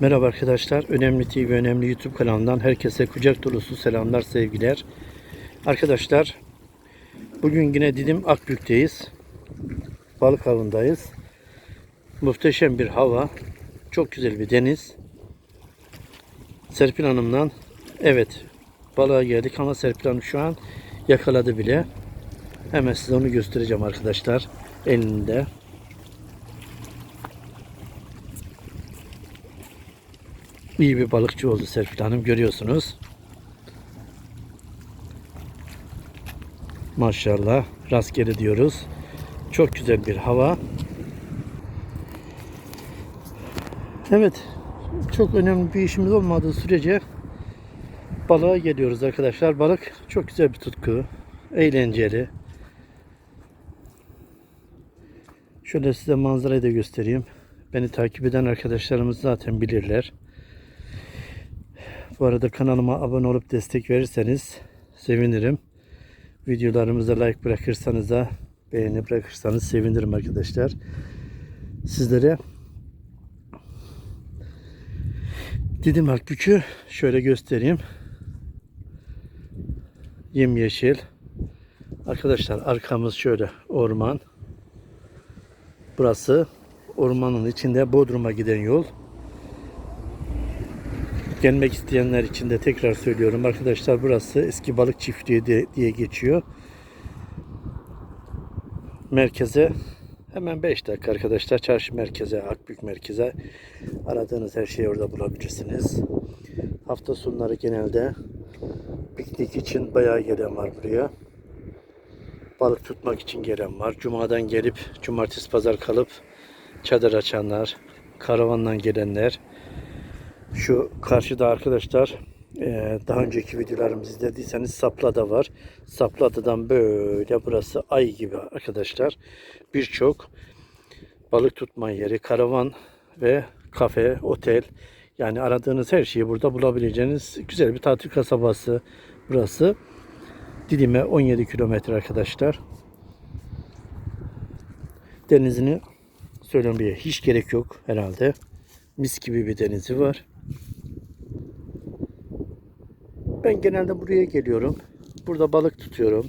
Merhaba arkadaşlar. Önemli TV, Önemli YouTube kanalından herkese kucak dolusu selamlar, sevgiler. Arkadaşlar, bugün yine Didim Akbük'teyiz. Balık avındayız. Muhteşem bir hava. Çok güzel bir deniz. Serpil Hanım'dan evet balığa geldik ama Serpil Hanım şu an yakaladı bile. Hemen size onu göstereceğim arkadaşlar. Elinde. İyi bir balıkçı oldu Serpil Hanım görüyorsunuz. Maşallah rastgele diyoruz. Çok güzel bir hava. Evet çok önemli bir işimiz olmadığı sürece balığa geliyoruz arkadaşlar. Balık çok güzel bir tutku. Eğlenceli. Şöyle size manzarayı da göstereyim. Beni takip eden arkadaşlarımız zaten bilirler. Bu arada kanalıma abone olup destek verirseniz sevinirim. Videolarımıza like bırakırsanız da beğeni bırakırsanız sevinirim arkadaşlar. Sizlere Didim Akbük'ü şöyle göstereyim. Yemyeşil. Arkadaşlar arkamız şöyle orman. Burası ormanın içinde Bodrum'a giden yol. Gelmek isteyenler için de tekrar söylüyorum arkadaşlar burası eski balık çiftliği de- diye geçiyor. Merkeze hemen 5 dakika arkadaşlar çarşı merkeze Akbük merkeze aradığınız her şeyi orada bulabilirsiniz. Hafta sonları genelde piknik için bayağı gelen var buraya. Balık tutmak için gelen var. Cuma'dan gelip cumartesi pazar kalıp çadır açanlar, karavandan gelenler, şu karşıda arkadaşlar eee, daha önceki videolarımızı izlediyseniz Saplada var. Saplada'dan böyle burası ay gibi arkadaşlar. Birçok balık tutma yeri, karavan ve kafe, otel yani aradığınız her şeyi burada bulabileceğiniz güzel bir tatil kasabası burası. Didim'e 17 kilometre arkadaşlar. Denizini söylemeye hiç gerek yok herhalde. Mis gibi bir denizi var. Ben genelde buraya geliyorum. Burada balık tutuyorum.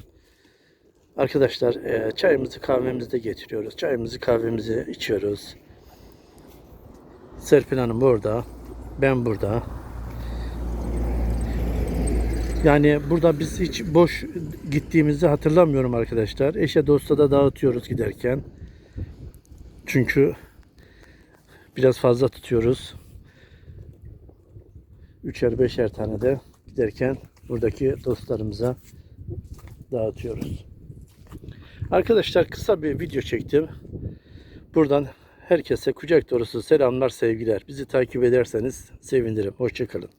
Arkadaşlar e, çayımızı kahvemizi de getiriyoruz. Çayımızı kahvemizi içiyoruz. Serpil Hanım orada. Ben burada. Yani burada biz hiç boş gittiğimizi hatırlamıyorum arkadaşlar. Eşe dosta da dağıtıyoruz giderken. Çünkü biraz fazla tutuyoruz. Üçer beşer tane de giderken buradaki dostlarımıza dağıtıyoruz. Arkadaşlar kısa bir video çektim. Buradan herkese kucak dolusu selamlar sevgiler. Bizi takip ederseniz sevinirim. Hoşçakalın.